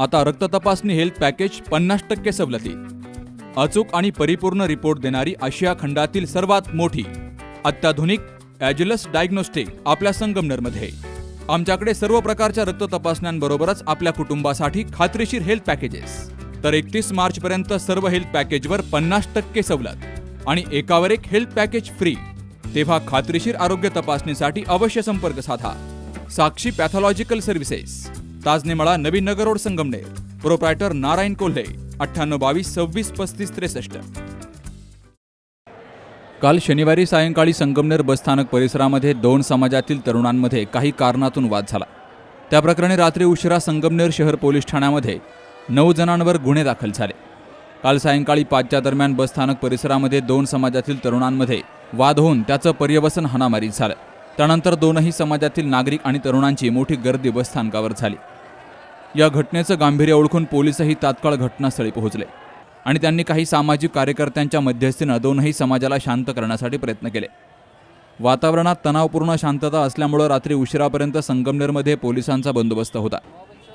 आता रक्त तपासणी हेल्थ पॅकेज पन्नास टक्के सवलती. अचूक आणि परिपूर्ण रिपोर्ट देणारी आशिया खंडातील सर्वात मोठी अत्याधुनिक ॲज्युलस डायग्नोस्टिक आपल्या संगमनेरमध्ये. आमच्याकडे सर्व प्रकारच्या रक्त तपासण्यांबरोबरच आपल्या कुटुंबासाठी खात्रीशीर हेल्थ पॅकेजेस तर एकतीस मार्च पर्यंत सर्व हेल्थ पॅकेजवर पन्नास टक्के सवलत आणि एकावर एक हेल्थ पॅकेज फ्री तेव्हा खात्रीशीर आरोग्य तपासणीसाठी अवश्य संपर्क साधा. Sakshi pathological services Tajanemala Navin Nagar road Sangamner. Proprietor Narayan Kolhe अठ्ठ्याण्णव बावीस सव्वीस पस्तीस त्रेसष्ट. काल शनिवारी सायंकाळी संगमनेर बसस्थानक परिसरामध्ये दोन समाजातील तरुणांमध्ये काही कारणातून वाद झाला. त्याप्रकरणी रात्री उशिरा संगमनेर शहर पोलीस ठाण्यामध्ये नऊ जणांवर गुन्हे दाखल झाले. काल सायंकाळी पाचच्या दरम्यान बसस्थानक परिसरामध्ये दोन समाजातील तरुणांमध्ये वाद होऊन त्याचं पर्यवसन हानामारी झालं. त्यानंतर दोनही समाजातील नागरिक आणि तरुणांची मोठी गर्दी बसस्थानकावर झाली. या घटनेचं गांभीर्य ओळखून पोलीसही तात्काळ घटनास्थळी पोहोचले. आणि त्यांनी काही सामाजिक कार्यकर्त्यांच्या मध्यस्थीनं दोनही समाजाला शांत करण्यासाठी प्रयत्न केले. वातावरणात तणावपूर्ण शांतता असल्यामुळं रात्री उशिरापर्यंत संगमनेरमध्ये पोलिसांचा बंदोबस्त होता.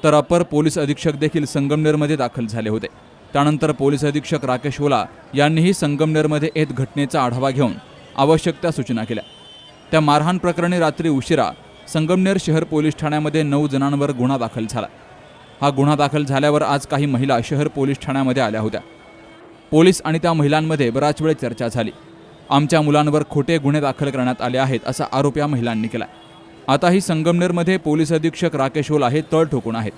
तर अपर पोलीस अधीक्षक देखील संगमनेरमध्ये दाखल झाले होते. त्यानंतर पोलीस अधीक्षक राकेश ओला यांनीही संगमनेरमध्ये येत घटनेचा आढावा घेऊन आवश्यक त्या सूचना केल्या. त्या मारहाण प्रकरणी रात्री उशिरा संगमनेर शहर पोलीस ठाण्यामध्ये नऊ जणांवर गुन्हा दाखल झाला. हा गुन्हा दाखल झाल्यावर आज काही महिला शहर पोलीस ठाण्यामध्ये आल्या होत्या. पोलीस आणि त्या महिलांमध्ये बराच वेळ चर्चा झाली. आमच्या मुलांवर खोटे गुन्हे दाखल करण्यात आले आहेत असा आरोप या महिलांनी केला आताही संगमनेरमध्ये पोलीस अधीक्षक राकेश ओला हे तळ ठोकून आहेत.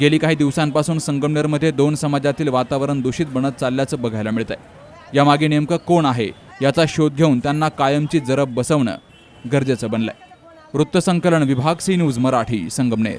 गेली काही दिवसांपासून संगमनेरमध्ये दोन समाजातील वातावरण दूषित बनत चालल्याचं बघायला मिळतंय. यामागे नेमकं कोण आहे याचा शोध घेऊन त्यांना कायमची जरब बसवणं गरजेचं बनलंय. वृत्तसंकलन विभाग C news Marathi Sangamner.